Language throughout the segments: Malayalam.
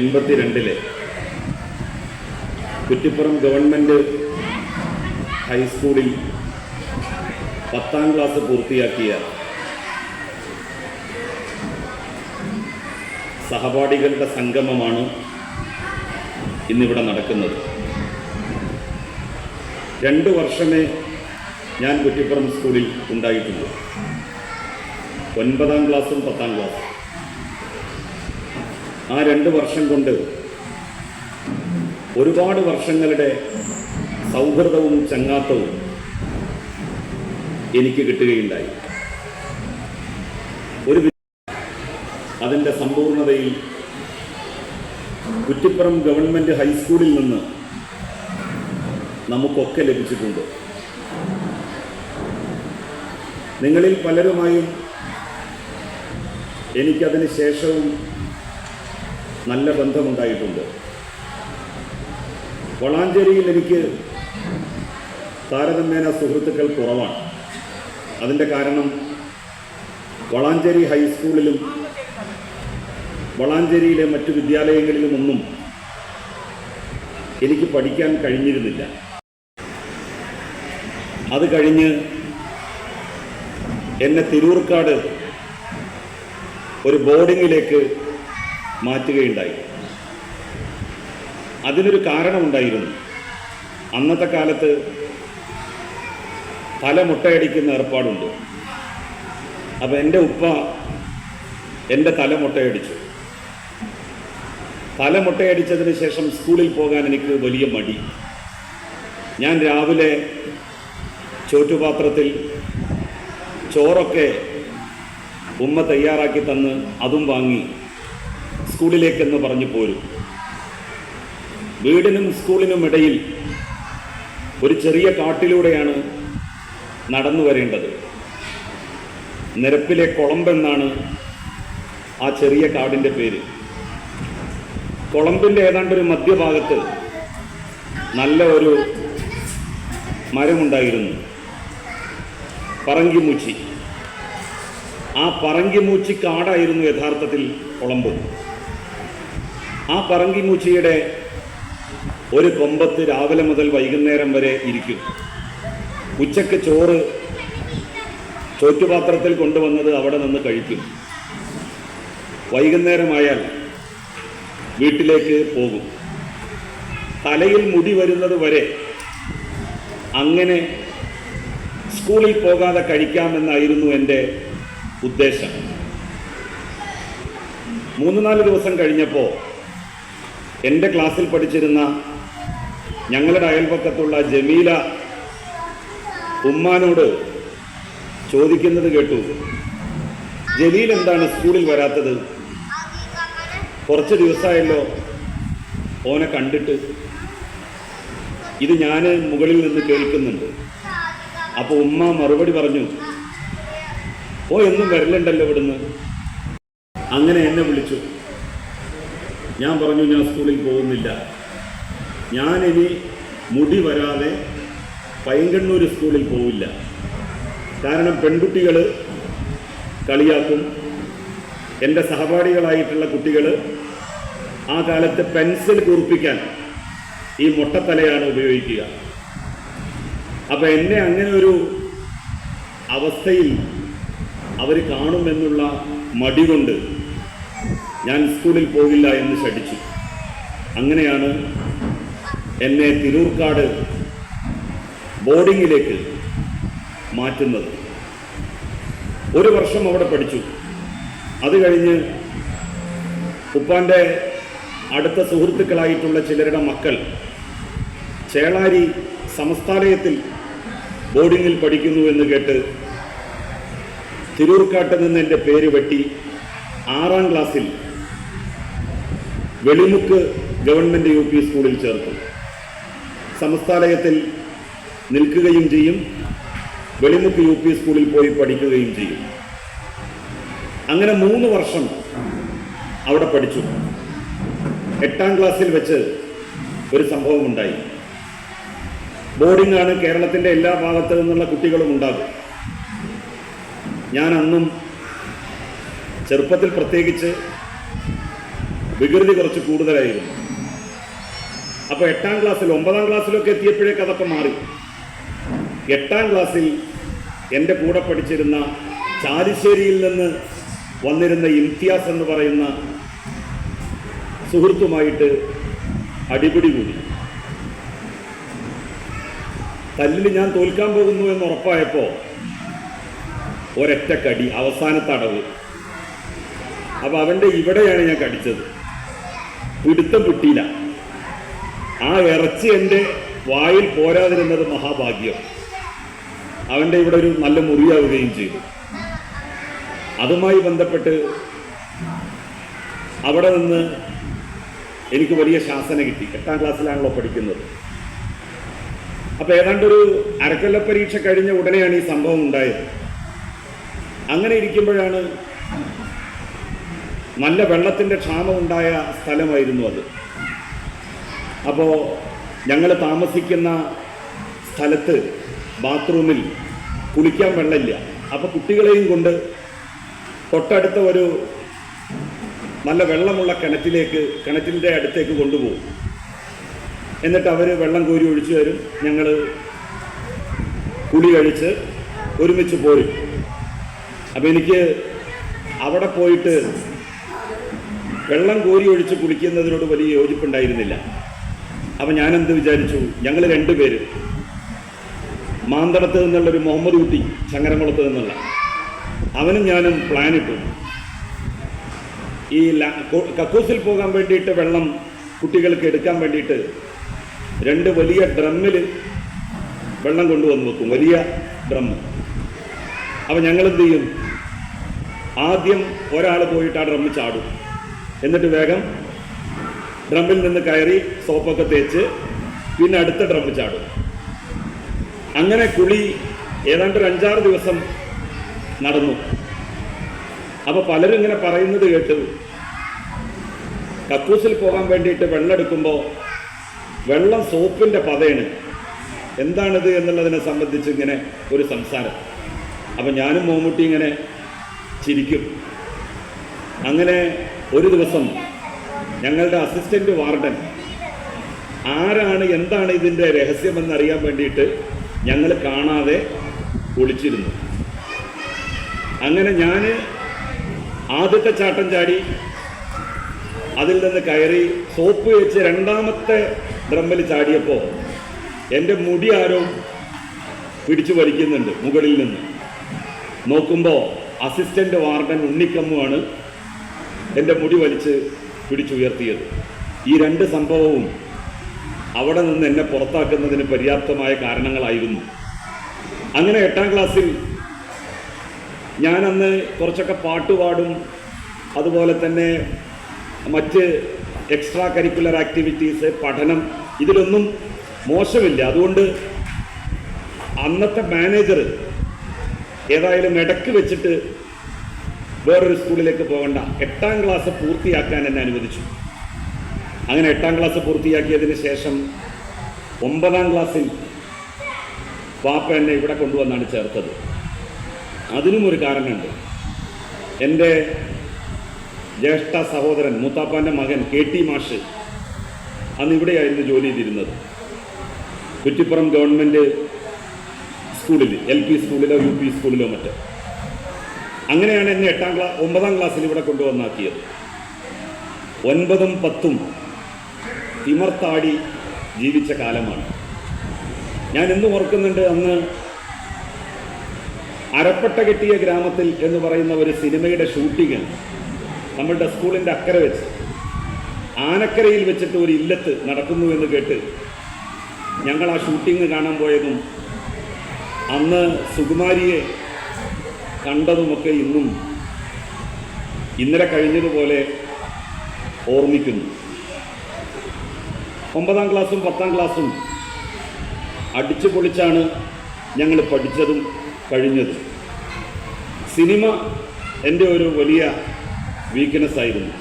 എൺപത്തിരണ്ടിലെ കുറ്റിപ്പുറം ഗവൺമെന്റ് ഹൈസ്കൂളിൽ പത്താം ക്ലാസ് പൂർത്തിയാക്കിയ സഹപാഠികളുടെ സംഗമമാണ് ഇന്നിവിടെ നടക്കുന്നത്. രണ്ട് വർഷമേ ഞാൻ കുറ്റിപ്പുറം സ്കൂളിൽ ഉണ്ടായിട്ടുള്ളൂ. ഒൻപതാം ക്ലാസ്സും പത്താം ക്ലാസ്സും. ആ രണ്ട് വർഷം കൊണ്ട് ഒരുപാട് വർഷങ്ങളുടെ സൗഹൃദവും ചങ്ങാത്തവും എനിക്ക് കിട്ടുകയുണ്ടായി. ഒരു അതിന്റെ സമ്പൂർണതയിൽ കുറ്റിപ്പുറം ഗവൺമെന്റ് ഹൈസ്കൂളിൽ നിന്ന് നമുക്കൊക്കെ ലഭിച്ചിട്ടുണ്ട്. നിങ്ങളിൽ പലരുമായും എനിക്കതിന് ശേഷവും നല്ല ബന്ധമുണ്ടായിട്ടുണ്ട്. വളാഞ്ചേരിയിൽ എനിക്ക് താരതമ്യേന സുഹൃത്തുക്കൾ കുറവാണ്. അതിന്റെ കാരണം വളാഞ്ചേരി ഹൈസ്കൂളിലും വളാഞ്ചേരിയിലെ മറ്റു വിദ്യാലയങ്ങളിലുമൊന്നും എനിക്ക് പഠിക്കാൻ കഴിഞ്ഞിരുന്നില്ല. അത് കഴിഞ്ഞ് എന്നെ തിരൂർക്കാട് ഒരു ബോർഡിങ്ങിലേക്ക് മാറ്റുകയുണ്ടായി. അതിനൊരു കാരണമുണ്ടായിരുന്നു. അന്നത്തെ കാലത്ത് പല മുട്ടയടിക്കുന്ന ഏർപ്പാടുണ്ട്. അപ്പം എന്റെ ഉപ്പ എന്റെ തല മുട്ടയടിച്ചു. തല മുട്ടയടിച്ചതിന് ശേഷം സ്കൂളിൽ പോകാൻ എനിക്ക് വലിയ മടി. ഞാൻ രാവിലെ ചോറ്റുപാത്രത്തിൽ ചോറൊക്കെ ഉമ്മ തയ്യാറാക്കി തന്ന് അതും വാങ്ങി. സ്കൂളിലേക്കെന്ന് പറഞ്ഞു പോരും. വീടിനും സ്കൂളിനും ഇടയിൽ ഒരു ചെറിയ കാട്ടിലൂടെയാണ് നടന്നു വരേണ്ടത്. നിരപ്പിലെ കുളമ്പെന്നാണ് ആ ചെറിയ കാടിന്റെ പേര്. കുളമ്പിന്റെ ഏതാണ്ട് ഒരു മധ്യഭാഗത്ത് നല്ല ഒരു മരമുണ്ടായിരുന്നു. പറങ്കിമൂച്ചി. ആ പറങ്കിമൂച്ചി കാടായിരുന്നു യഥാർത്ഥത്തിൽ കുളമ്പ്. ആ പറങ്കിമൂച്ചിയുടെ ഒരു കൊമ്പത്ത് രാവിലെ മുതൽ വൈകുന്നേരം വരെ ഇരിക്കും. ഉച്ചയ്ക്ക് ചോറ് ചോറ്റുപാത്രത്തിൽ കൊണ്ടുവന്നത് അവിടെ നിന്ന് കഴിക്കും. വൈകുന്നേരമായാൽ വീട്ടിലേക്ക് പോകും. തലയിൽ മുടി വരുന്നത് വരെ അങ്ങനെ സ്കൂളിൽ പോകാതെ കഴിക്കാമെന്നായിരുന്നു എന്റെ ഉദ്ദേശം. മൂന്ന് നാല് ദിവസം കഴിഞ്ഞപ്പോൾ എന്റെ ക്ലാസ്സിൽ പഠിച്ചിരുന്ന ഞങ്ങളുടെ അയൽപക്കത്തുള്ള ജമീല ഉമ്മാനോട് ചോദിക്കുന്നത് കേട്ടു. ജലീൽ എന്താണ് സ്കൂളിൽ വരാത്തത്? കുറച്ച് ദിവസമായല്ലോ ഓനെ കണ്ടിട്ട്. ഇത് ഞാൻ മുകളിൽ നിന്ന് കേൾക്കുന്നുണ്ട്. അപ്പോൾ ഉമ്മ മറുപടി പറഞ്ഞു ഓ എന്നും വരലുണ്ടല്ലോ ഇവിടുന്ന്. അങ്ങനെ എന്നെ വിളിച്ചു. ഞാൻ പറഞ്ഞു ഞാൻ സ്കൂളിൽ പോകുന്നില്ല. ഞാനിനി മുടി വരാതെ പൈങ്കണ്ണൂർ സ്കൂളിൽ പോവില്ല. കാരണം പെൺകുട്ടികൾ കളിയാക്കും. എന്റെ സഹപാഠികളായിട്ടുള്ള കുട്ടികൾ ആ കാലത്ത് പെൻസിൽ കുറിപ്പിക്കാൻ ഈ മുട്ടത്തലയാണ് ഉപയോഗിക്കുക. അപ്പം എന്നെ അങ്ങനെ ഒരു അവസ്ഥയിൽ അവർ കാണുമെന്നുള്ള മടി കൊണ്ട് ഞാൻ സ്കൂളിൽ പോകില്ല എന്ന് ശഠിച്ചു. അങ്ങനെയാണ് എന്നെ തിരൂർക്കാട് ബോർഡിങ്ങിലേക്ക് മാറ്റുന്നത്. ഒരു വർഷം അവിടെ പഠിച്ചു. അത് കഴിഞ്ഞ് ഉപ്പാന്റെ അടുത്ത സുഹൃത്തുക്കളായിട്ടുള്ള ചിലരുടെ മക്കൾ ചേളാരി സമസ്താലയത്തിൽ ബോർഡിങ്ങിൽ പഠിക്കുന്നു എന്ന് കേട്ട് തിരൂർക്കാട്ട് നിന്ന് എന്റെ പേര് വെട്ടി ആറാം ക്ലാസ്സിൽ വെളിമുക്ക് ഗവൺമെന്റ് യു പി സ്കൂളിൽ ചേർത്തു സമസ്താലയത്തിൽ നിൽക്കുകയും ചെയ്യും. വെളിമുക്ക് യു പി സ്കൂളിൽ പോയി പഠിക്കുകയും ചെയ്യും. അങ്ങനെ മൂന്ന് വർഷം അവിടെ പഠിച്ചു. എട്ടാം ക്ലാസ്സിൽ വെച്ച് ഒരു സംഭവം ഉണ്ടായി ബോർഡിംഗ് ആണ് കേരളത്തിന്റെ എല്ലാ ഭാഗത്തു നിന്നുള്ള കുട്ടികളും ഉണ്ടാകും. ഞാൻ അന്നും ചെറുപ്പത്തിൽ പ്രത്യേകിച്ച് വികൃതി കുറച്ച് കൂടുതലായിരുന്നു. അപ്പോൾ എട്ടാം ക്ലാസ്സിൽ ഒമ്പതാം ക്ലാസ്സിലൊക്കെ എത്തിയപ്പോഴേക്ക് അതൊക്കെ മാറി. എട്ടാം ക്ലാസ്സിൽ എന്റെ കൂടെ പഠിച്ചിരുന്ന ചാലിശ്ശേരിയിൽ നിന്ന് വന്നിരുന്ന ഇംതിയാസ് എന്ന് പറയുന്ന സുഹൃത്തുമായിട്ട് അടിപിടി കൂടി. തല്ലിൽ ഞാൻ തോൽക്കാൻ പോകുന്നു എന്ന് ഉറപ്പായപ്പോൾ ഒരൊറ്റ കടി അവസാനത്തെ അടവ്. അപ്പൊ അവന്റെ ഇവിടെയാണ് ഞാൻ കടിച്ചത്. പിടുത്തം കിട്ടിയില്ല. ആ ഇറച്ചി എന്റെ വായിൽ പോരാതിരുന്നത് മഹാഭാഗ്യം. അവന്റെ ഇവിടെ ഒരു നല്ല മുറിയാവുകയും ചെയ്തു. അതുമായി ബന്ധപ്പെട്ട് അവിടെ നിന്ന് എനിക്ക് വലിയ ശാസന കിട്ടി. എട്ടാം ക്ലാസ്സിലാണല്ലോ പഠിക്കുന്നത്. അപ്പൊ ഏതാണ്ട് ഒരു അരക്കൊല്ല പരീക്ഷ കഴിഞ്ഞ ഉടനെയാണ് ഈ സംഭവം ഉണ്ടായത്. അങ്ങനെ ഇരിക്കുമ്പോഴാണ് നല്ല വെള്ളത്തിന്റെ ക്ഷാമം ഉണ്ടായ സ്ഥലമായിരുന്നു അത്. അപ്പോൾ ഞങ്ങൾ താമസിക്കുന്ന സ്ഥലത്ത് ബാത്റൂമിൽ കുളിക്കാൻ വെള്ളമില്ല. അപ്പോൾ കുട്ടികളെയും കൊണ്ട് തൊട്ടടുത്ത ഒരു നല്ല വെള്ളമുള്ള കിണറ്റിലേക്ക് കിണറ്റിന്റെ അടുത്തേക്ക് കൊണ്ടുപോകും. എന്നിട്ട് അവർ വെള്ളം കോരി ഒഴിച്ചു തരും. ഞങ്ങൾ കുളി കഴിച്ച് ഒരുമിച്ച് പോരും. അപ്പം എനിക്ക് അവിടെ പോയിട്ട് വെള്ളം കോരി ഒഴിച്ച് കുളിക്കുന്നതിനോട് വലിയ യോജിപ്പുണ്ടായിരുന്നില്ല. അപ്പം ഞാനെന്ത് വിചാരിച്ചു? ഞങ്ങൾ രണ്ടുപേര് മാന്തടത്ത് നിന്നുള്ളൊരു മുഹമ്മദ് കുട്ടി ചങ്ങരംകുളത്ത് നിന്നുള്ള. അവനും ഞാനും പ്ലാൻ ഇട്ടു. ഈ കക്കൂസിൽ പോകാൻ വേണ്ടിയിട്ട് വെള്ളം കുട്ടികൾക്ക് എടുക്കാൻ വേണ്ടിയിട്ട് രണ്ട് വലിയ ഡ്രമ്മിൽ വെള്ളം കൊണ്ടുവന്ന് വെക്കും. വലിയ ഡ്രം. അപ്പം ഞങ്ങൾ എന്ത് ചെയ്യും? ആദ്യം ഒരാൾ പോയിട്ട് ആ ഡ്രമ്മ് ചാടും. എന്നിട്ട് വേഗം ഡ്രമ്മിൽ നിന്ന് കയറി സോപ്പൊക്കെ തേച്ച് പിന്നെ അടുത്ത ഡ്രമ്മിൽ ചാടും. അങ്ങനെ കുളി ഏതാണ്ട് ഒരു അഞ്ചാറ് ദിവസം നടന്നു. അപ്പോൾ പലരും ഇങ്ങനെ പറയുന്നത് കേട്ടു കക്കൂസിൽ പോകാൻ വേണ്ടിയിട്ട് വെള്ളം എടുക്കുമ്പോൾ വെള്ളം സോപ്പിന്റെ പതയാണ്. എന്താണിത് എന്നുള്ളതിനെ സംബന്ധിച്ച് ഇങ്ങനെ ഒരു സംസാരം. അപ്പൊ ഞാനും മോമൂട്ടി ഇങ്ങനെ ചിരിക്കും. അങ്ങനെ ഒരു ദിവസം ഞങ്ങളുടെ അസിസ്റ്റന്റ് വാർഡൻ ആരാണ് എന്താണ് ഇതിന്റെ രഹസ്യമെന്ന് അറിയാൻ വേണ്ടിയിട്ട് ഞങ്ങൾ കാണാതെ ഒളിച്ചിരുന്നു. അങ്ങനെ ഞാൻ ആദ്യത്തെ ചാട്ടം ചാടി അതിൽ നിന്ന് കയറി സോപ്പ് വെച്ച് രണ്ടാമത്തെ ഡ്രമ്മിൽ ചാടിയപ്പോൾ എന്റെ മുടി ആരോ പിടിച്ചു വലിക്കുന്നുണ്ട് മുകളിൽ നിന്ന്. നോക്കുമ്പോൾ അസിസ്റ്റന്റ് വാർഡൻ ഉണ്ണിക്കമ്മുവാണ് എന്റെ മുടി വലിച്ച് പിടിച്ചുയർത്തിയത്. ഈ രണ്ട് സംഭവവും അവിടെ നിന്ന് എന്നെ പുറത്താക്കുന്നതിന് പര്യാപ്തമായ കാരണങ്ങളായിരുന്നു. അങ്ങനെ എട്ടാം ക്ലാസ്സിൽ ഞാനന്ന് കുറച്ചൊക്കെ പാട്ട് പാടും അതുപോലെ തന്നെ മറ്റ് എക്സ്ട്രാ കരിക്കുലർ ആക്ടിവിറ്റീസ് പഠനം ഇതിലൊന്നും മോശമില്ല. അതുകൊണ്ട് അന്നത്തെ മാനേജർ ഏതായാലും ഇടയ്ക്ക് വെച്ചിട്ട് വേറൊരു സ്കൂളിലേക്ക് പോകണ്ട. എട്ടാം ക്ലാസ് പൂർത്തിയാക്കാൻ എന്നെ അനുവദിച്ചു. അങ്ങനെ എട്ടാം ക്ലാസ് പൂർത്തിയാക്കിയതിന് ശേഷം ഒമ്പതാം ക്ലാസ്സിൽ പാപ്പ എന്നെ ഇവിടെ കൊണ്ടുവന്നാണ് ചേർത്തത്. അതിനും ഒരു കാരണമുണ്ട്. എന്റെ ജ്യേഷ്ഠ സഹോദരൻ മൂത്താപ്പാന്റെ മകൻ കെ ടി മാഷ് അന്ന് ഇവിടെയായിരുന്നു ജോലി ചെയ്തിരുന്നത്. കുറ്റിപ്പുറം ഗവൺമെന്റ് സ്കൂളിൽ എൽ പി സ്കൂളിലോ യു പി സ്കൂളിലോ മറ്റോ. അങ്ങനെയാണ് എന്നെ എട്ടാം ക്ലാസ് ഒമ്പതാം ക്ലാസ്സിൽ ഇവിടെ കൊണ്ടുവന്നാക്കിയത്. ഒൻപതും പത്തും തിമർത്താടി ജീവിച്ച കാലമാണ്. ഞാൻ എന്നും ഓർക്കുന്നുണ്ട് അന്ന് അരപ്പട്ട കെട്ടിയ ഗ്രാമത്തിൽ എന്ന് പറയുന്ന ഒരു സിനിമയുടെ ഷൂട്ടിങ് നമ്മളുടെ സ്കൂളിന്റെ അക്കരെ വെച്ച് ആനക്കരയിൽ വെച്ചിട്ട് ഒരു ഇല്ലത്ത് നടക്കുന്നു എന്ന് കേട്ട് ഞങ്ങൾ ആ ഷൂട്ടിങ് കാണാൻ പോയതും അന്ന് സുകുമാരിയെ കണ്ടതുമൊക്കെ ഇന്നും ഇന്നലെ കഴിഞ്ഞതുപോലെ ഓർമ്മിക്കുന്നു. ഒമ്പതാം ക്ലാസ്സും പത്താം ക്ലാസ്സും അടിച്ചു പൊളിച്ചാണ് ഞങ്ങൾ പഠിച്ചതും കഴിഞ്ഞതും. സിനിമ എന്റെ ഒരു വലിയ വീക്ക്നെസ് ആയിരുന്നു.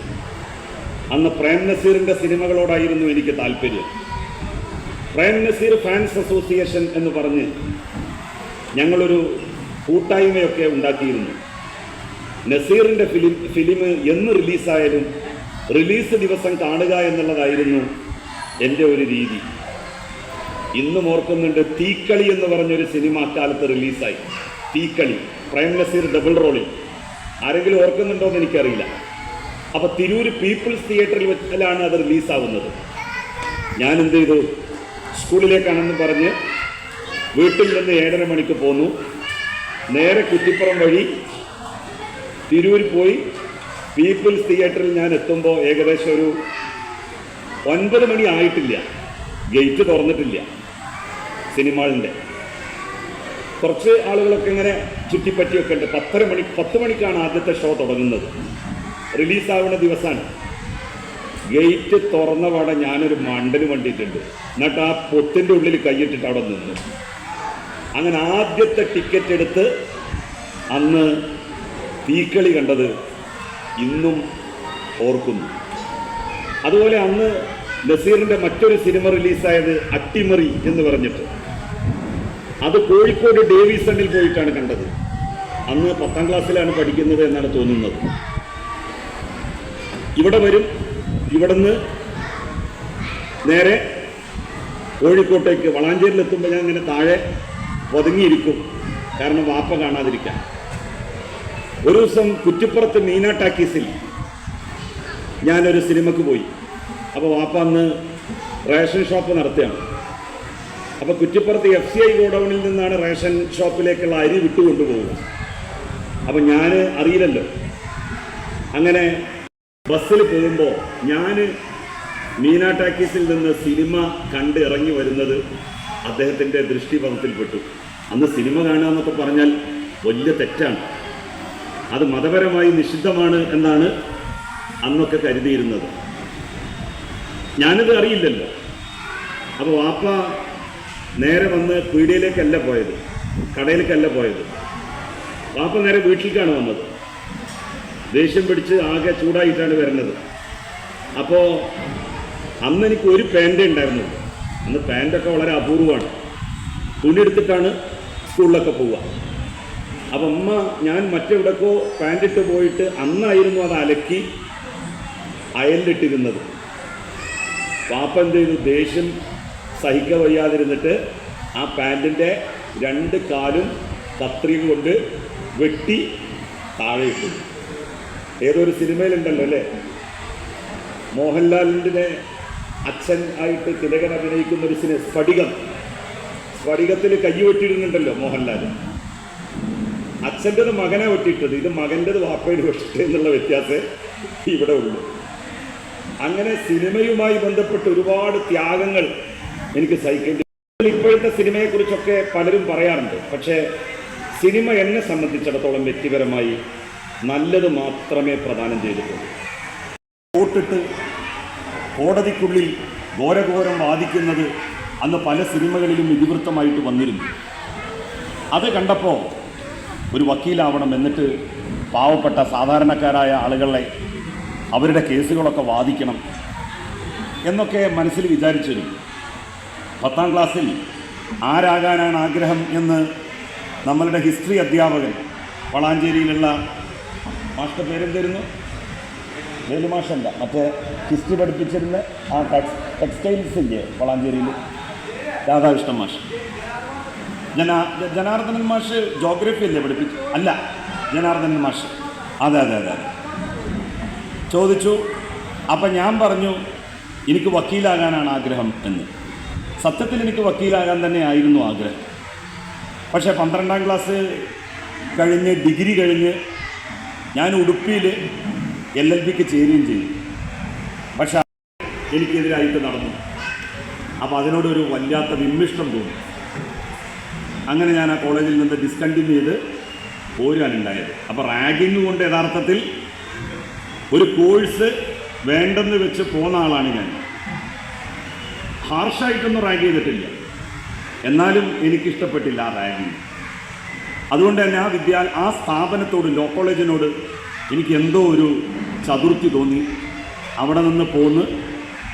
അന്ന് പ്രേം നസീറിന്റെ സിനിമകളോടായിരുന്നു എനിക്ക് താല്പര്യം. പ്രേം നസീർ ഫാൻസ് അസോസിയേഷൻ എന്ന് പറഞ്ഞ് ഞങ്ങളൊരു കൂട്ടായ്മയൊക്കെ ഉണ്ടാക്കിയിരുന്നു. നസീറിന്റെ ഫിലിം ഫിലിം എന്ന് റിലീസായാലും റിലീസ് ദിവസം കാണുക എന്നുള്ളതായിരുന്നു എന്റെ ഒരു രീതി. ഇന്നും ഓർക്കുന്നുണ്ട് തീക്കളി എന്ന് പറഞ്ഞൊരു സിനിമ അക്കാലത്ത് റിലീസായി. തീക്കളി പ്രേം നസീർ ഡബിൾ റോളിൽ ആരെങ്കിലും ഓർക്കുന്നുണ്ടോ എന്ന് എനിക്കറിയില്ല. അപ്പോൾ തിരൂര് പീപ്പിൾസ് തിയേറ്ററിൽ വെച്ചാലാണ് അത് റിലീസാവുന്നത്. ഞാൻ എന്ത് ചെയ്തു? സ്കൂളിലേക്കാണെന്ന് പറഞ്ഞ് വീട്ടിൽ നിന്ന് ഏഴര മണിക്ക് പോന്നു. നേരെ കുറ്റിപ്പുറം വഴി തിരൂർ പോയി പീപ്പിൾസ് തിയേറ്ററിൽ ഞാൻ എത്തുമ്പോൾ ഏകദേശം ഒരു ഒൻപത് മണി ആയിട്ടില്ല. ഗേറ്റ് തുറന്നിട്ടില്ല സിനിമാളിന്റെ. കുറച്ച് ആളുകളൊക്കെ ഇങ്ങനെ ചുറ്റിപ്പറ്റിയൊക്കെ ഉണ്ട്. പത്തര മണി പത്ത് മണിക്കാണ് ആദ്യത്തെ ഷോ തുടങ്ങുന്നത്. റിലീസാവുന്ന ദിവസമാണ് ഗേറ്റ് തുറന്ന പാടെ ഞാനൊരു മണ്ടന് വണ്ടിയിട്ടുണ്ട്. എന്നിട്ട് ആ പൊത്തിന്റെ ഉള്ളിൽ കൈയിട്ടിട്ട് അവിടെ നിന്നു. അങ്ങനെ ആദ്യത്തെ ടിക്കറ്റ് എടുത്ത് അന്ന് തീക്കളി കണ്ടത് ഇന്നും ഓർക്കുന്നു. അതുപോലെ അന്ന് നസീറിന്റെ മറ്റൊരു സിനിമ റിലീസായത് അട്ടിമറി എന്ന് പറഞ്ഞിട്ട്. അത് കോഴിക്കോട് ഡേവിസണിൽ പോയിട്ടാണ് കണ്ടത്. അന്ന് പത്താം ക്ലാസ്സിലാണ് പഠിക്കുന്നത് എന്നാണ് തോന്നുന്നത്. ഇവിടെ വരും ഇവിടുന്ന് നേരെ കോഴിക്കോട്ടേക്ക്. വളാഞ്ചേരിലെത്തുമ്പോൾ ഞാൻ ഇങ്ങനെ താഴെ ഒതുങ്ങിയിരിക്കും. കാരണം വാപ്പ കാണാതിരിക്കാൻ. ഒരു ദിവസം കുറ്റിപ്പുറത്ത് മീന ടാക്കീസിൽ ഞാനൊരു സിനിമക്ക് പോയി. അപ്പോൾ വാപ്പ അന്ന് റേഷൻ ഷോപ്പ് നടത്തുകയാണ്. അപ്പോൾ കുറ്റിപ്പുറത്ത് എഫ് സി ഐ ഗോഡൗണിൽ നിന്നാണ് റേഷൻ ഷോപ്പിലേക്കുള്ള അരി വിട്ടുകൊണ്ടുപോകുക അപ്പോൾ ഞാൻ അറിയില്ലല്ലോ. അങ്ങനെ ബസ്സിൽ പോകുമ്പോൾ ഞാൻ മീന ടാക്കീസിൽ നിന്ന് സിനിമ കണ്ട് ഇറങ്ങി വരുന്നത് അദ്ദേഹത്തിന്റെ ദൃഷ്ടിപഥത്തിൽപ്പെട്ടു അന്ന് സിനിമ കാണുക എന്നൊക്കെ പറഞ്ഞാൽ വലിയ തെറ്റാണ്. അത് മതപരമായി നിഷിദ്ധമാണ് എന്നാണ് അന്നൊക്കെ കരുതിയിരുന്നത്. ഞാനിത് അറിയില്ലല്ലോ. അപ്പോൾ വാപ്പ നേരെ വന്ന് പീഡിയയിലേക്കല്ല പോയത്. കടയിലേക്കല്ല പോയത്. വാപ്പ നേരെ വീട്ടിലേക്കാണ് വന്നത്. ദേഷ്യം പിടിച്ച് ആകെ ചൂടായിട്ടാണ് വരുന്നത്. അപ്പോൾ അന്ന് എനിക്ക് ഒരു പാന്റേ ഉണ്ടായിരുന്നുള്ളൂ അന്ന് പാന്റൊക്കെ വളരെ അപൂർവമാണ്. തുണി എടുത്തിട്ടാണ് സ്കൂളിലൊക്കെ പോവുക. അപ്പം അമ്മ ഞാൻ മറ്റെവിടേക്കോ പാന്റിട്ട് പോയിട്ട് അന്നായിരുന്നു അത് അലക്കി അയലിലിട്ടിരുന്നത്. പാപ്പ എന്ത് ചെയ്തു? ദേഷ്യം സഹിക്ക വയ്യാതിരുന്നിട്ട് ആ പാന്റിന്റെ രണ്ട് കാലും കത്രിക കൊണ്ട് വെട്ടി താഴെ ഇട്ടു. ഏതൊരു സിനിമയിലുണ്ടല്ലോ അല്ലേ? മോഹൻലാലിന്റെ അച്ഛൻ ആയിട്ട് തിലകൻ അഭിനയിക്കുന്ന ഒരു സിനിമ സ്ഫടികം. സ്ഫടികത്തിൽ കൈ വെട്ടിയിടുന്നുണ്ടല്ലോ മോഹൻലാൽ അച്ഛന്റെത് മകനെ വെട്ടിയിട്ടത് ഇത് മകന്റെത് വാപ്പയിൽ വെട്ടിട്ട് എന്നുള്ള വ്യത്യാസം ഇവിടെ ഉള്ളൂ. അങ്ങനെ സിനിമയുമായി ബന്ധപ്പെട്ട് ഒരുപാട് ത്യാഗങ്ങൾ എനിക്ക് സഹിക്കേണ്ടി ഇപ്പോഴത്തെ സിനിമയെക്കുറിച്ചൊക്കെ പലരും പറയാറുണ്ട്. പക്ഷേ സിനിമ എന്നെ സംബന്ധിച്ചിടത്തോളം വ്യക്തിപരമായി നല്ലത് മാത്രമേ പ്രദാനം ചെയ്തിട്ടുള്ളൂ. വോട്ടിട്ട് കോടതിക്കുള്ളിൽ ഘോരഘോരം വാദിക്കുന്നത് അന്ന് പല സിനിമകളിലും ഇതിവൃത്തമായിട്ട് വന്നിരുന്നു. അത് കണ്ടപ്പോൾ ഒരു വക്കീലാവണം എന്നിട്ട് പാവപ്പെട്ട സാധാരണക്കാരായ ആളുകളെ അവരുടെ കേസുകളൊക്കെ വാദിക്കണം എന്നൊക്കെ മനസ്സിൽ വിചാരിച്ചിരുന്നു പത്താം ക്ലാസ്സിൽ ആരാകാനാണ് ആഗ്രഹം എന്ന് നമ്മളുടെ ഹിസ്റ്ററി അധ്യാപകൻ വളാഞ്ചേരിയിലുള്ള മാഷ്ട പേരെന്തായിരുന്നു? വേലുമാഷല്ല മറ്റേ ഹിസ്റ്ററി പഠിപ്പിച്ചിരുന്ന ആ ടെക്സ് ടെക്സ്റ്റൈൽസ് ഇല്ലേ വളാഞ്ചേരിയിൽ രാധാകൃഷ്ണൻ മാഷ്. ജനാ ജനാർദ്ദനൻ മാഷ് ജോഗ്രഫി അല്ലേ പഠിപ്പിച്ചു? അല്ല ജനാർദ്ദനൻ മാഷ്. അതെ അതെ അതെ അതെ. ചോദിച്ചു അപ്പം ഞാൻ പറഞ്ഞു എനിക്ക് വക്കീലാകാനാണ് ആഗ്രഹം എന്ന്. സത്യത്തിൽ എനിക്ക് വക്കീലാകാൻ തന്നെ ആയിരുന്നു ആഗ്രഹം. പക്ഷേ പന്ത്രണ്ടാം ക്ലാസ് കഴിഞ്ഞ് ഡിഗ്രി കഴിഞ്ഞ് ഞാൻ ഉടുപ്പിയിൽ എൽ എൽ ബിക്ക് ചേരുകയും ചെയ്തു. പക്ഷെ എനിക്കെതിരായിട്ട് നടന്നു. അപ്പോൾ അതിനോടൊരു വല്ലാത്ത വിമ്മിഷ്ടം തോന്നി. അങ്ങനെ ഞാൻ ആ കോളേജിൽ നിന്ന് ഡിസ്കണ്ടിന്യൂ ചെയ്ത് പോരാനുണ്ടായത് അപ്പോൾ റാഗിങ് കൊണ്ട് യഥാർത്ഥത്തിൽ ഒരു കോഴ്സ് വേണ്ടെന്ന് വെച്ച് പോന്ന ആളാണ് ഞാൻ. ഹാർഷായിട്ടൊന്നും റാഗ് ചെയ്തിട്ടില്ല. എന്നാലും എനിക്കിഷ്ടപ്പെട്ടില്ല ആ റാഗിങ് അതുകൊണ്ട് തന്നെ ആ വിദ്യാ ആ സ്ഥാപനത്തോട് ലോ കോളേജിനോട് എനിക്ക് എന്തോ ഒരു ചതുർത്ഥി തോന്നി. അവിടെ നിന്ന് പോന്ന്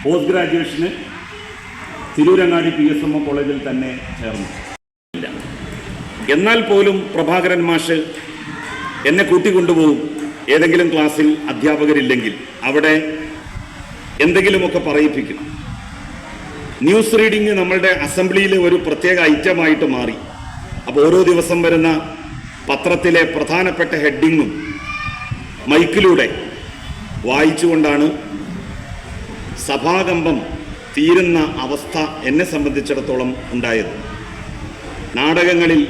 post ഗ്രാജുവേഷന് Tirurangadi P S M O കോളേജിൽ തന്നെ ചേർന്നു. എന്നാൽ പോലും പ്രഭാകരൻ മാഷ് എന്നെ കൂട്ടിക്കൊണ്ടുപോകും. ഏതെങ്കിലും ക്ലാസ്സിൽ അധ്യാപകരില്ലെങ്കിൽ അവിടെ എന്തെങ്കിലുമൊക്കെ പറയിപ്പിക്കും. ന്യൂസ് റീഡിംഗ് നമ്മളുടെ അസംബ്ലിയിൽ ഒരു പ്രത്യേക ഐറ്റമായിട്ട് മാറി. അപ്പോൾ ഓരോ ദിവസം വരുന്ന പത്രത്തിലെ പ്രധാനപ്പെട്ട ഹെഡിങ്ങും മൈക്കിലൂടെ വായിച്ചുകൊണ്ടാണ് സഭാകമ്പം തീരുന്ന അവസ്ഥ എന്നെ സംബന്ധിച്ചിടത്തോളം ഉണ്ടായത്. നാടകങ്ങളിൽ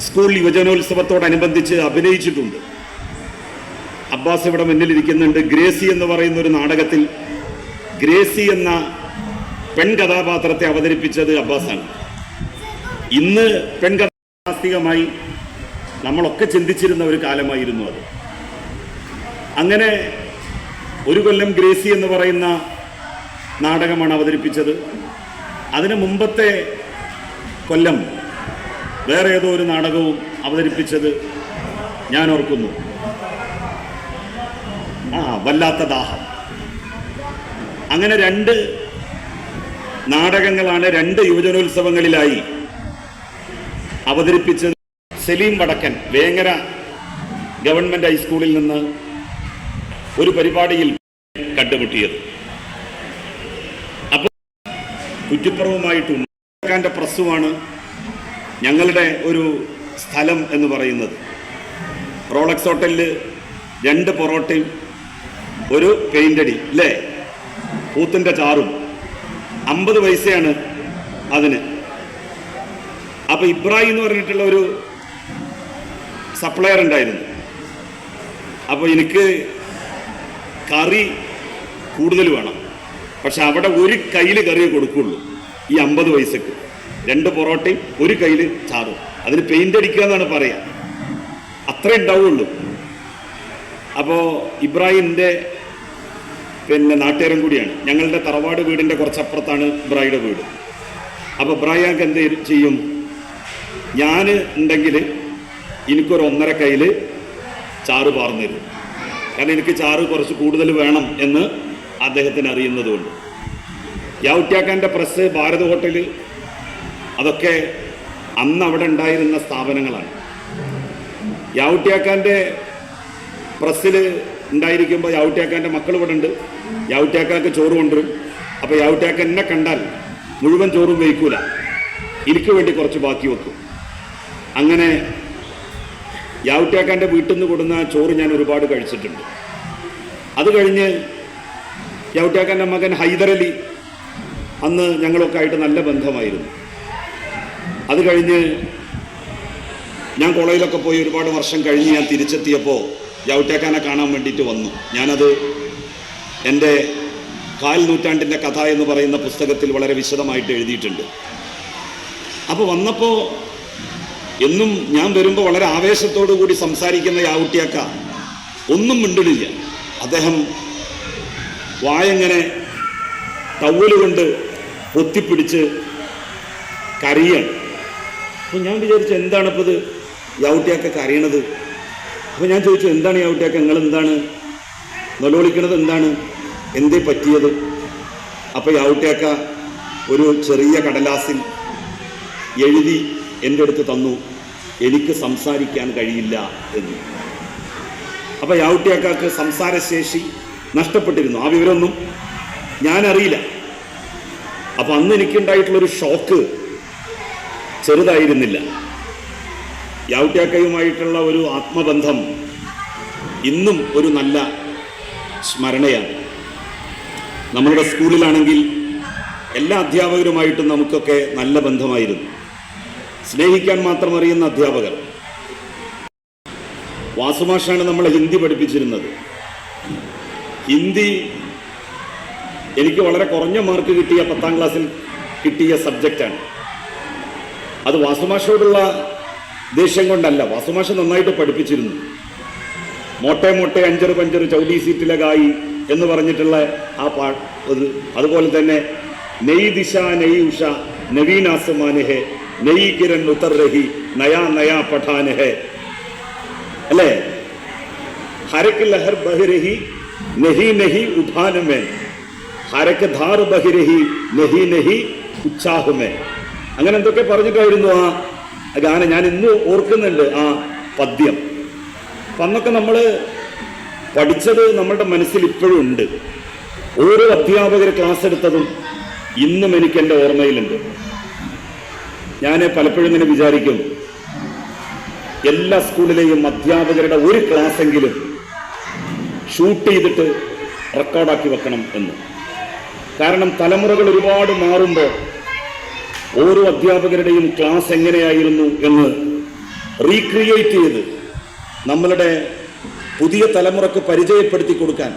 സ്കൂൾ യുവജനോത്സവത്തോടനുബന്ധിച്ച് അഭിനയിച്ചിട്ടുണ്ട്. അബ്ബാസ് ഇവിടെ മുന്നിലിരിക്കുന്നുണ്ട്. ഗ്രേസി എന്ന് പറയുന്ന ഒരു നാടകത്തിൽ ഗ്രേസി എന്ന പെൺകഥാപാത്രത്തെ അവതരിപ്പിച്ചത് അബ്ബാസാണ്. ഇന്ന് പെൺകഥാസ്തികമായി നമ്മളൊക്കെ ചിന്തിച്ചിരുന്ന ഒരു കാലമായിരുന്നു അത്. അങ്ങനെ ഒരു കൊല്ലം ഗ്രേസി എന്ന് പറയുന്ന നാടകമാണ് അവതരിപ്പിച്ചത്. അതിന് മുമ്പത്തെ കൊല്ലം വേറെ ഏതോ ഒരു നാടകവും അവതരിപ്പിച്ചത് ഞാൻ ഓർക്കുന്നു. ആ വല്ലാത്ത ദാഹം. അങ്ങനെ രണ്ട് നാടകങ്ങളാണ് രണ്ട് യുവജനോത്സവങ്ങളിലായി അവതരിപ്പിച്ചത്. സലീം വടക്കൻ വേങ്ങര ഗവൺമെന്റ് ഹൈസ്കൂളിൽ നിന്ന് ഒരു പരിപാടിയിൽ കണ്ടുമുട്ടിയത്. അപ്പോൾ കുറ്റിപ്പുറവുമായിട്ട് ഉണ്ടാക്കാന്റെ പ്രസ്സുമാണ് ഞങ്ങളുടെ ഒരു സ്ഥലം എന്ന് പറയുന്നത്. റോളക്സ് ഹോട്ടലിൽ രണ്ട് പൊറോട്ടയും ഒരു പെയിന്റടി അല്ലേ? പൂത്തിന്റെ ചാറും. അമ്പത് പൈസയാണ് അതിന്. അപ്പോൾ ഇബ്രാഹിം എന്ന് പറഞ്ഞിട്ടുള്ള ഒരു സപ്ലയർ ഉണ്ടായിരുന്നു. അപ്പോൾ എനിക്ക് കറി കൂടുതൽ വേണം. പക്ഷെ അവിടെ ഒരു കയ്യിൽ കറിയേ കൊടുക്കുള്ളൂ. ഈ അമ്പത് പൈസക്ക്. രണ്ട് പൊറോട്ടയും ഒരു കയ്യിൽ ചാറും. അതിന് പെയിന്റ് അടിക്കുക എന്നാണ് പറയുക അത്രേ ഉണ്ടാവുള്ളൂ. അപ്പോൾ ഇബ്രാഹിമിന്റെ പിന്നെ നാട്ടുകാരൻ കൂടിയാണ്. ഞങ്ങളുടെ തറവാട് വീടിന്റെ കുറച്ചപ്പുറത്താണ് ഇബ്രാഹിയുടെ വീട്. അപ്പോൾ ഇബ്രാഹിക്ക് എന്ത് ചെയ്യും? ഞാൻ ഉണ്ടെങ്കിൽ എനിക്കൊരു ഒന്നര കയ്യിൽ ചാറ് പാർന്നു തരും. കാരണം എനിക്ക് ചാറ് കുറച്ച് കൂടുതൽ വേണം എന്ന് അദ്ദേഹത്തിന് അറിയുന്നതുകൊണ്ട്. യാവുട്ട്യാക്കാന്റെ പ്രസ് ഭാരത് ഹോട്ടൽ അതൊക്കെ അന്ന് അവിടെ ഉണ്ടായിരുന്ന സ്ഥാപനങ്ങളാണ്. യാവുട്ട്യാക്കാന്റെ പ്രസ്സിൽ ഉണ്ടായിരിക്കുമ്പോൾ യാവുട്ട്യാക്കാന്റെ മക്കൾ ഇവിടെ ഉണ്ട്. യാവുട്ട്യാക്കാക്ക് ചോറ് കൊണ്ടുവരും. അപ്പോൾ യാവുട്ട്യാക്ക എന്നെ കണ്ടാൽ മുഴുവൻ ചോറും വയ്ക്കൂല എനിക്ക് വേണ്ടി കുറച്ച് ബാക്കി വെക്കും. അങ്ങനെ യാവുട്ട്യാക്കാന്റെ വീട്ടിൽ നിന്ന് കൊടുന്ന ചോറ് ഞാൻ ഒരുപാട് കഴിച്ചിട്ടുണ്ട്. അത് കഴിഞ്ഞ് യാവുറ്റാക്കാന്റെ മകൻ ഹൈദരലി അന്ന് ഞങ്ങളൊക്കെ ആയിട്ട് നല്ല ബന്ധമായിരുന്നു. അത് കഴിഞ്ഞ് ഞാൻ കോളേജിലൊക്കെ പോയി ഒരുപാട് വർഷം കഴിഞ്ഞ് ഞാൻ തിരിച്ചെത്തിയപ്പോൾ യാവുറ്റാക്കാനെ കാണാൻ വേണ്ടിയിട്ട് വന്നു. ഞാനത് എന്റെ കാൽ നൂറ്റാണ്ടിന്റെ കഥ എന്ന് പറയുന്ന പുസ്തകത്തിൽ വളരെ വിശദമായിട്ട് എഴുതിയിട്ടുണ്ട്. അപ്പോൾ വന്നപ്പോൾ എന്നും ഞാൻ വരുമ്പോൾ വളരെ ആവേശത്തോടു കൂടി സംസാരിക്കുന്ന യാവുട്ടിയാക്ക ഒന്നും മിണ്ടുന്നില്ല. അദ്ദേഹം വായങ്ങനെ ടവൽ കൊണ്ട് പൊത്തിപ്പിടിച്ച് കരയാണ്. അപ്പോൾ ഞാൻ വിചാരിച്ചു എന്താണ് ഇപ്പോൾ ഇത്? യാവുട്ടിയാക്ക കരയണത്? അപ്പോൾ ഞാൻ ചോദിച്ചു എന്താണ് യാവുട്ടിയാക്ക നിങ്ങൾ എന്താണ് നിലവിളിക്കണത് എന്താണ്? എന്തേ പറ്റിയത്? അപ്പോൾ യാവുട്ടിയാക്ക ഒരു ചെറിയ കടലാസിൽ എഴുതി എന്റെ അടുത്ത് തന്നു. എനിക്ക് സംസാരിക്കാൻ കഴിയില്ല എന്ന്. അപ്പോൾ യാവുട്ടിയാക്കാക്ക് സംസാരശേഷി നഷ്ടപ്പെട്ടിരുന്നു. ആ വിവരമൊന്നും ഞാനറിയില്ല. അറിയില്ല അപ്പൊ അന്ന് എനിക്കുണ്ടായിട്ടുള്ളൊരു ഷോക്ക് ചെറുതായിരുന്നില്ല. യാവുട്ടിയാക്കയുമായിട്ടുള്ള ഒരു ആത്മബന്ധം ഇന്നും ഒരു നല്ല സ്മരണയാണ്. നമ്മളുടെ സ്കൂളിലാണെങ്കിൽ എല്ലാ അധ്യാപകരുമായിട്ടും നമുക്കൊക്കെ നല്ല ബന്ധമായിരുന്നു. സ്നേഹിക്കാൻ മാത്രം അറിയുന്ന അധ്യാപകർ. വാസുമാഷാണ് നമ്മളെ ഹിന്ദി പഠിപ്പിച്ചിരുന്നത്. ഹിന്ദി എനിക്ക് വളരെ കുറഞ്ഞ മാർക്ക് കിട്ടിയ പത്താം ക്ലാസ്സിൽ കിട്ടിയ സബ്ജക്റ്റാണ്. അത് വാസുമാഷോടുള്ള ദേഷ്യം കൊണ്ടല്ല വാസുമാഷ നന്നായിട്ട് പഠിപ്പിച്ചിരുന്നു. മോട്ടെ മോട്ടെ അഞ്ചറ് പഞ്ചറ് ചൗലി സീറ്റിലെ ഗായി എന്ന് പറഞ്ഞിട്ടുള്ള ആ പാ അത് അതുപോലെ തന്നെ നെയ് ദിശ നെയ് ഉഷ നവീൻ ആസമാന് ഹെ നെയ് കിരൺ ഉത്തർ രഹി നയാ നയാ പഠാൻ ഹെ അല്ലേ? ഹരക്ക് ലഹർ ബഹിരഹി നഹി നഹി മേ ഹരക്ക് ധാർ ബഹിരഹി നഹി നഹി में അങ്ങനെ എന്തൊക്കെ പറഞ്ഞിട്ടായിരുന്നു ആ ഗാനം? ഞാൻ ഇന്ന് ഓർക്കുന്നുണ്ട് ആ പദ്യം. അപ്പം അന്നൊക്കെ നമ്മൾ പഠിച്ചത് നമ്മളുടെ മനസ്സിൽ ഇപ്പോഴും ഉണ്ട്. ഓരോ അധ്യാപകർ ക്ലാസ് എടുത്തതും ഇന്നും എനിക്ക് എന്റെ ഓർമ്മയിലുണ്ട്. ഞാൻ പലപ്പോഴും ഇങ്ങനെ വിചാരിക്കും. എല്ലാ സ്കൂളിലെയും അധ്യാപകരുടെ ഒരു ക്ലാസ്സെങ്കിലും ഷൂട്ട് ചെയ്തിട്ട് റെക്കോർഡാക്കി വെക്കണം എന്ന്. കാരണം തലമുറകൾ ഒരുപാട് മാറുമ്പോൾ ഓരോ അധ്യാപകരുടെയും ക്ലാസ് എങ്ങനെയായിരുന്നു എന്ന് റീക്രിയേറ്റ് ചെയ്ത് നമ്മളുടെ പുതിയ തലമുറയ്ക്ക് പരിചയപ്പെടുത്തി കൊടുക്കാൻ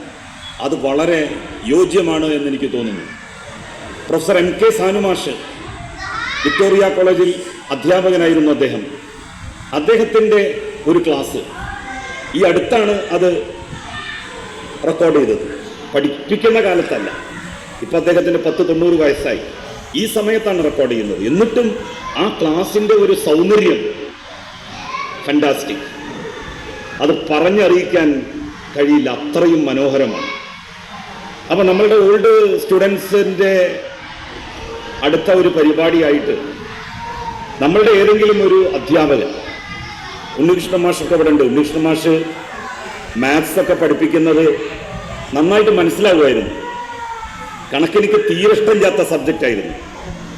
അത് വളരെ യോജ്യമാണ് എന്ന് എനിക്ക് തോന്നുന്നു. പ്രൊഫസർ എം കെ സാനുമാഷ് വിക്ടോറിയ കോളേജിൽ അധ്യാപകനായിരുന്നു അദ്ദേഹം. അദ്ദേഹത്തിന്റെ ഒരു ക്ലാസ്. ഈ അടുത്താണ് അത് റെക്കോർഡ് ചെയ്തത്. പഠിപ്പിക്കുന്ന കാലത്തല്ല. ഇപ്പം അദ്ദേഹത്തിന്റെ പത്ത് തൊണ്ണൂറ് വയസ്സായി. ഈ സമയത്താണ് റെക്കോർഡ് ചെയ്യുന്നത്. എന്നിട്ടും ആ ക്ലാസിന്റെ ഒരു സൗന്ദര്യം ഫണ്ടാസ്റ്റിക് അത് പറഞ്ഞറിയിക്കാൻ കഴിയില്ല. അത്രയും മനോഹരമാണ്. അപ്പം നമ്മളുടെ ഓൾഡ് സ്റ്റുഡൻസിന്റെ അടുത്ത ഒരു പരിപാടിയായിട്ട് നമ്മളുടെ ഏതെങ്കിലും ഒരു അധ്യാപകൻ ഉണ്ണികൃഷ്ണ മാഷൊക്കെ ഇവിടെ ഉണ്ട്. ഉണ്ണികൃഷ്ണ മാഷ് മാത്സ് ഒക്കെ പഠിപ്പിക്കുന്നത് നന്നായിട്ട് മനസ്സിലാകുമായിരുന്നു കണക്കെനിക്ക് തീരെ ഇഷ്ടമില്ലാത്ത സബ്ജക്റ്റ് ആയിരുന്നു.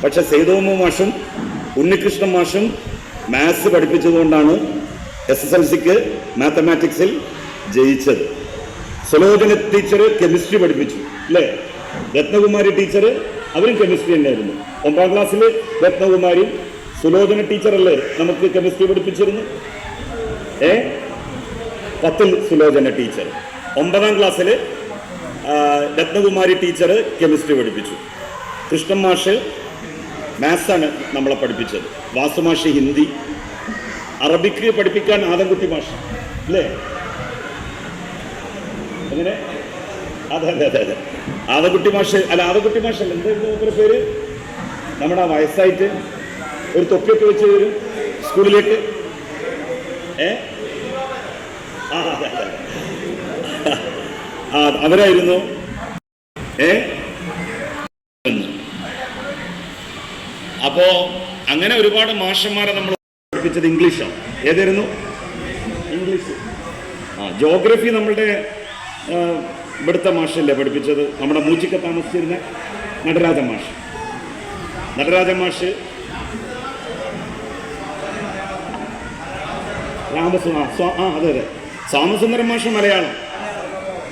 പക്ഷെ സേതോമ മാഷും ഉണ്ണികൃഷ്ണ മാഷും മാത്സ് പഠിപ്പിച്ചതുകൊണ്ടാണ് എസ് എസ് എൽ സിക്ക് മാത്തമാറ്റിക്സിൽ ജയിച്ചത്. സുലോചന ടീച്ചർ കെമിസ്ട്രി പഠിപ്പിച്ചു അല്ലേ? രത്നകുമാരി ടീച്ചർ അവരും കെമിസ്ട്രി തന്നെയായിരുന്നു. ഒമ്പതാം ക്ലാസ്സിൽ രത്നകുമാരിയും സുലോചന ടീച്ചറല്ലേ നമുക്ക് കെമിസ്ട്രി പഠിപ്പിച്ചിരുന്നു ഏ? പത്തിൽ സുലോചന ടീച്ചർ ഒമ്പതാം ക്ലാസ്സിൽ രത്നകുമാരി ടീച്ചർ കെമിസ്ട്രി പഠിപ്പിച്ചു. കൃഷ്ണൻ മാഷ് മാത്സാണ് നമ്മളെ പഠിപ്പിച്ചത്. വാസുമാഷ് ഹിന്ദി. അറബിക്ക് പഠിപ്പിക്കാൻ ആദംകുട്ടി മാഷ്. അല്ലേ? അങ്ങനെ അതെ അതെ അതെ അതെ. ആദകുട്ടി മാഷ് അല്ല ആദകുട്ടി മാഷ് അല്ല എന്തായിരുന്നു പേര്? നമ്മുടെ ആ വയസ്സായിട്ട് ഒരു തൊപ്പിയൊക്കെ വെച്ച് വരും സ്കൂളിലേക്ക്. ഏ? ആ അവരായിരുന്നു. ഏ? അപ്പോ അങ്ങനെ ഒരുപാട് മാഷന്മാരെ നമ്മൾ പഠിപ്പിച്ചത് ഇംഗ്ലീഷാണ്. ഏതായിരുന്നു? ഇംഗ്ലീഷ്. ആ ജോഗ്രഫി നമ്മളുടെ ഇവിടുത്തെ മാഷല്ലേ പഠിപ്പിച്ചത്? നമ്മുടെ മൂച്ചിക്ക താമസിച്ചിരുന്ന നടരാജ മാഷ്. നടരാജ മാഷ് ആ അതെ അതെ. സ്വാമസുന്ദരം മാഷ് മലയാളം.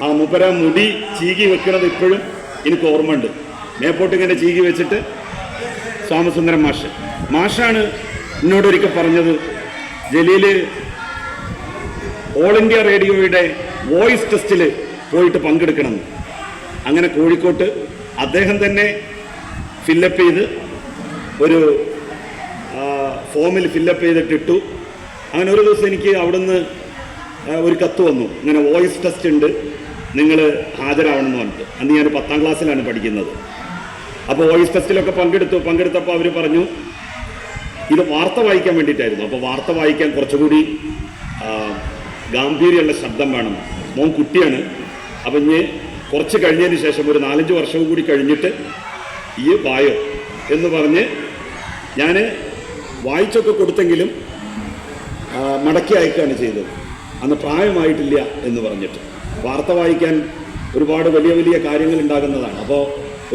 ആ മുപ്പര മുടി ചീകി വെക്കുന്നത് ഇപ്പോഴും എനിക്ക് ഓർമ്മയുണ്ട്. മേപ്പോട്ട് ഇങ്ങനെ ചീകി വെച്ചിട്ട് സ്വാമസുന്ദരം മാഷ്. മാഷാണ് എന്നോടൊരിക്കൽ പറഞ്ഞത് ജലീൽ ഓൾ ഇന്ത്യ റേഡിയോയുടെ വോയിസ് ടെസ്റ്റിൽ പോയിട്ട് പങ്കെടുക്കണമെന്ന് അങ്ങനെ കോഴിക്കോട്ട് അദ്ദേഹം തന്നെ ഫില്ലപ്പ് ചെയ്ത് ഒരു ഫോമിൽ ഫില്ലപ്പ് ചെയ്തിട്ടിട്ടു. അങ്ങനെ ഒരു ദിവസം എനിക്ക് അവിടുന്ന് ഒരു കത്ത് വന്നു. ഇങ്ങനെ വോയിസ് ടെസ്റ്റ് ഉണ്ട്. നിങ്ങൾ ഹാജരാവണം എന്ന് പറഞ്ഞിട്ട്. അന്ന് ഞാൻ പത്താം ക്ലാസ്സിലാണ് പഠിക്കുന്നത്. അപ്പോൾ വോയിസ് ടെസ്റ്റിലൊക്കെ പങ്കെടുത്തു. പങ്കെടുത്തപ്പോൾ അവർ പറഞ്ഞു ഇത് വാർത്ത വായിക്കാൻ വേണ്ടിയിട്ടായിരുന്നു. അപ്പോൾ വാർത്ത വായിക്കാൻ കുറച്ചുകൂടി ഗാംഭീര്യമുള്ള ശബ്ദം വേണം. മോൻ കുട്ടിയാണ്. അപ്പം ഇനി കുറച്ച് കഴിഞ്ഞതിന് ശേഷം ഒരു നാലഞ്ച് വർഷവും കൂടി കഴിഞ്ഞിട്ട് ഈ വായോ എന്ന് പറഞ്ഞ് ഞാൻ വായിച്ചൊക്കെ കൊടുത്തെങ്കിലും മടക്കി അയക്കുകയാണ് ചെയ്തത്. അന്ന് പ്രായമായിട്ടില്ല എന്ന് പറഞ്ഞിട്ട്. വാർത്ത വായിക്കാൻ ഒരുപാട് വലിയ വലിയ കാര്യങ്ങൾ ഉണ്ടാകുന്നതാണ്. അപ്പോൾ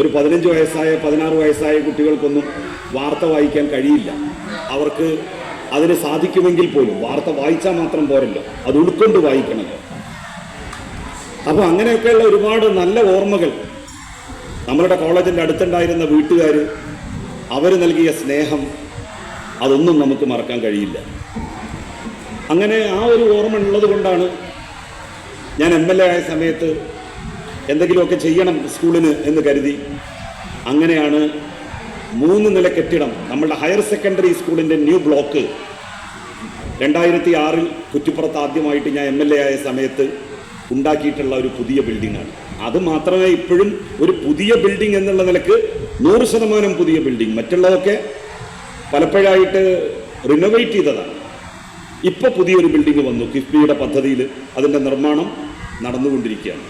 ഒരു പതിനഞ്ച് വയസ്സായ പതിനാറ് വയസ്സായ കുട്ടികൾക്കൊന്നും വാർത്ത വായിക്കാൻ കഴിയില്ല. അവർക്ക് അതിന് സാധിക്കുമെങ്കിൽ പോലും വാർത്ത വായിച്ചാൽ മാത്രം പോരല്ലോ. അത് ഉൾക്കൊണ്ട് വായിക്കണമല്ലോ അപ്പോൾ അങ്ങനെയൊക്കെയുള്ള ഒരുപാട് നല്ല ഓർമ്മകൾ. നമ്മളുടെ കോളേജിന്റെ അടുത്തുണ്ടായിരുന്ന വീട്ടുകാർ അവർ നൽകിയ സ്നേഹം അതൊന്നും നമുക്ക് മറക്കാൻ കഴിയില്ല. അങ്ങനെ ആ ഒരു ഓർമ്മ ഉള്ളത് കൊണ്ടാണ് ഞാൻ എം എൽ എ ആയ സമയത്ത് എന്തെങ്കിലുമൊക്കെ ചെയ്യണം സ്കൂളിന് എന്ന് കരുതി അങ്ങനെയാണ് മൂന്ന് നില കെട്ടിടം നമ്മളുടെ ഹയർ സെക്കൻഡറി സ്കൂളിന്റെ ന്യൂ ബ്ലോക്ക് രണ്ടായിരത്തി ആറിൽ കുറ്റിപ്പുറത്ത് ആദ്യമായിട്ട് ഞാൻ എം എൽ എ ആയ സമയത്ത് ഉണ്ടാക്കിയിട്ടുള്ള ഒരു പുതിയ ബിൽഡിങ്ങാണ് അത് മാത്രമേ ഇപ്പോഴും ഒരു പുതിയ ബിൽഡിംഗ് എന്നുള്ള നിലയ്ക്ക് നൂറ് ശതമാനം പുതിയ ബിൽഡിംഗ് മറ്റുള്ളതൊക്കെ പലപ്പോഴായിട്ട് റിനോവേറ്റ് ചെയ്തതാണ്. ഇപ്പോൾ പുതിയൊരു ബിൽഡിംഗ് വന്നു. കിഫ്ബിയുടെ പദ്ധതിയിൽ അതിന്റെ നിർമ്മാണം നടന്നുകൊണ്ടിരിക്കുകയാണ്.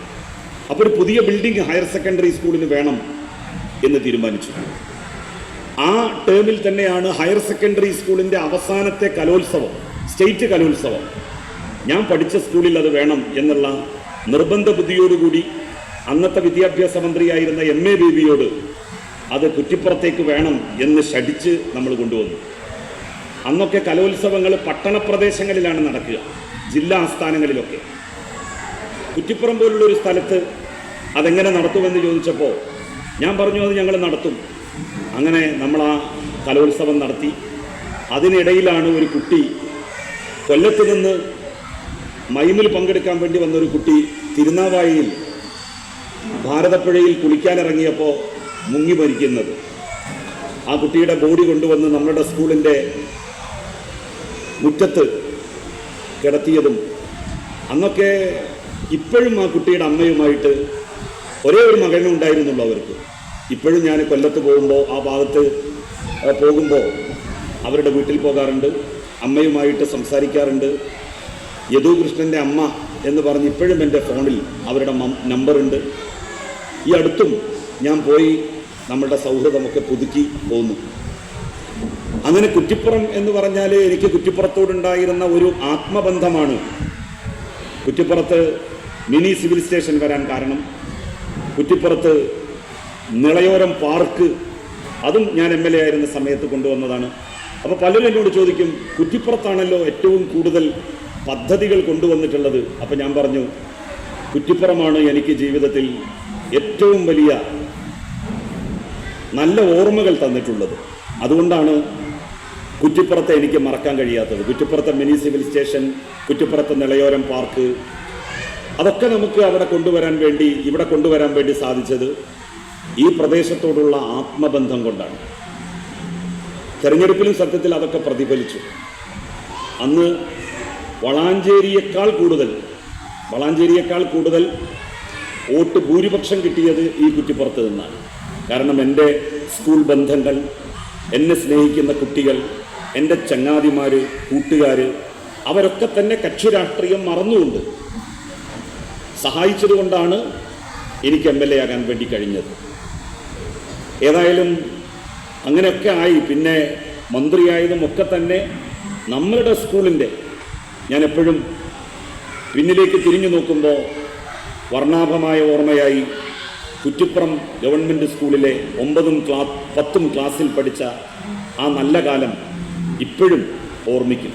അപ്പോൾ ഒരു പുതിയ ബിൽഡിംഗ് ഹയർ സെക്കൻഡറി സ്കൂളിന് വേണം എന്ന് തീരുമാനിച്ചു ആ ടേമിൽ തന്നെയാണ് ഹയർ സെക്കൻഡറി സ്കൂളിന്റെ അവസാനത്തെ കലോത്സവം സ്റ്റേറ്റ് കലോത്സവം. ഞാൻ പഠിച്ച സ്കൂളിൽ അത് വേണം എന്നുള്ള നിർബന്ധ ബുദ്ധിയോടുകൂടി അന്നത്തെ വിദ്യാഭ്യാസ മന്ത്രിയായിരുന്ന എം എ ബേബിയോട് അത് കുറ്റിപ്പുറത്തേക്ക് വേണം എന്ന് ശടിച്ച് നമ്മൾ കൊണ്ടുവന്നു. അന്നൊക്കെ കലോത്സവങ്ങൾ പട്ടണപ്രദേശങ്ങളിലാണ് നടക്കുക ജില്ലാ ആസ്ഥാനങ്ങളിലൊക്കെ. കുറ്റിപ്പുറം പോലുള്ള ഒരു സ്ഥലത്ത് അതെങ്ങനെ നടത്തുമെന്ന് ചോദിച്ചപ്പോൾ ഞാൻ പറഞ്ഞു അത് ഞങ്ങൾ നടത്തും. അങ്ങനെ നമ്മൾ ആ കലോത്സവം നടത്തി. അതിനിടയിലാണ് ഒരു കുട്ടി കൊല്ലത്ത് നിന്ന് മൈമിൽ പങ്കെടുക്കാൻ വേണ്ടി വന്നൊരു കുട്ടി തിരുനാവായിയിൽ ഭാരതപ്പുഴയിൽ കുളിക്കാനിറങ്ങിയപ്പോൾ മുങ്ങി മരിക്കുന്നത്. ആ കുട്ടിയുടെ ബോഡി കൊണ്ടുവന്ന് നമ്മുടെ സ്കൂളിന്റെ മുറ്റത്ത് കിടത്തിയതും അന്നൊക്കെ ഇപ്പോഴും ആ കുട്ടിയുടെ അമ്മയുമായിട്ട് ഒരേ ഒരു മകനും ഉണ്ടായിരുന്നുള്ളൂ അവർക്ക്. ഇപ്പോഴും ഞാൻ കൊല്ലത്ത് പോകുമ്പോൾ ആ ഭാഗത്ത് പോകുമ്പോൾ അവരുടെ വീട്ടിൽ പോകാറുണ്ട് അമ്മയുമായിട്ട് സംസാരിക്കാറുണ്ട് യദുകൃഷ്ണന്റെ അമ്മ എന്ന് പറഞ്ഞ് ഇപ്പോഴും എന്റെ ഫോണിൽ അവരുടെ നമ്പറുണ്ട്. ഈ അടുത്തും ഞാൻ പോയി നമ്മളുടെ സൗഹൃദമൊക്കെ പുതുക്കി പോന്നു. അങ്ങനെ കുറ്റിപ്പുറം എന്ന് പറഞ്ഞാൽ എനിക്ക് കുറ്റിപ്പുറത്തോടുണ്ടായിരുന്ന ഒരു ആത്മബന്ധമാണ്. കുറ്റിപ്പുറത്ത് മിനി സിവിൽ സ്റ്റേഷൻ വരാൻ കാരണം. കുറ്റിപ്പുറത്ത് നിളയോരം പാർക്ക് അതും ഞാൻ എം എൽ എ ആയിരുന്ന സമയത്ത് കൊണ്ടുവന്നതാണ്. അപ്പോൾ പലരും എന്നോട് ചോദിക്കും കുറ്റിപ്പുറത്താണല്ലോ ഏറ്റവും കൂടുതൽ പദ്ധതികൾ കൊണ്ടുവന്നിട്ടുള്ളത്. അപ്പം ഞാൻ പറഞ്ഞു കുറ്റിപ്പുറമാണ് എനിക്ക് ജീവിതത്തിൽ ഏറ്റവും വലിയ നല്ല ഓർമ്മകൾ തന്നിട്ടുള്ളത്. അതുകൊണ്ടാണ് കുറ്റിപ്പുറത്തെ എനിക്ക് മറക്കാൻ കഴിയാത്തത്. കുറ്റിപ്പുറത്തെ മിനി സിവിൽ സ്റ്റേഷൻ കുറ്റിപ്പുറത്തെ നിളയോരം പാർക്ക് അതൊക്കെ നമുക്ക് അവിടെ കൊണ്ടുവരാൻ വേണ്ടി ഇവിടെ കൊണ്ടുവരാൻ വേണ്ടി സാധിച്ചത് ഈ പ്രദേശത്തോടുള്ള ആത്മബന്ധം കൊണ്ടാണ്. തെരഞ്ഞെടുപ്പിലും സത്യത്തിൽ അതൊക്കെ പ്രതിഫലിച്ചു. അന്ന് വളാഞ്ചേരിയേക്കാൾ കൂടുതൽ. വളാഞ്ചേരിയേക്കാൾ കൂടുതൽ വോട്ട് ഭൂരിപക്ഷം കിട്ടിയത് ഈ കുറ്റിപ്പുറത്ത് നിന്നാണ്. കാരണം എന്റെ സ്കൂൾ ബന്ധങ്ങൾ എന്നെ സ്നേഹിക്കുന്ന കുട്ടികൾ എന്റെ ചങ്ങാതിമാർ കൂട്ടുകാർ അവരൊക്കെ തന്നെ കക്ഷി രാഷ്ട്രീയം മറന്നുകൊണ്ട് സഹായിച്ചതുകൊണ്ടാണ് എനിക്ക് എം എൽ എ ആകാൻ വേണ്ടി കഴിഞ്ഞത്. ഏതായാലും അങ്ങനെയൊക്കെ ആയി. പിന്നെ മന്ത്രിയായതും ഒക്കെ തന്നെ നമ്മളുടെ സ്കൂളിന്റെ ഞാൻ എപ്പോഴും പിന്നിലേക്ക് തിരിഞ്ഞു നോക്കുമ്പോൾ വർണാഭമായ ഓർമ്മയായി കുറ്റിപ്പുറം ഗവൺമെന്റ് സ്കൂളിലെ ഒമ്പതും ക്ലാ പത്തും ക്ലാസ്സിൽ പഠിച്ച ആ നല്ല കാലം ഇപ്പോഴും ഓർമ്മിക്കും.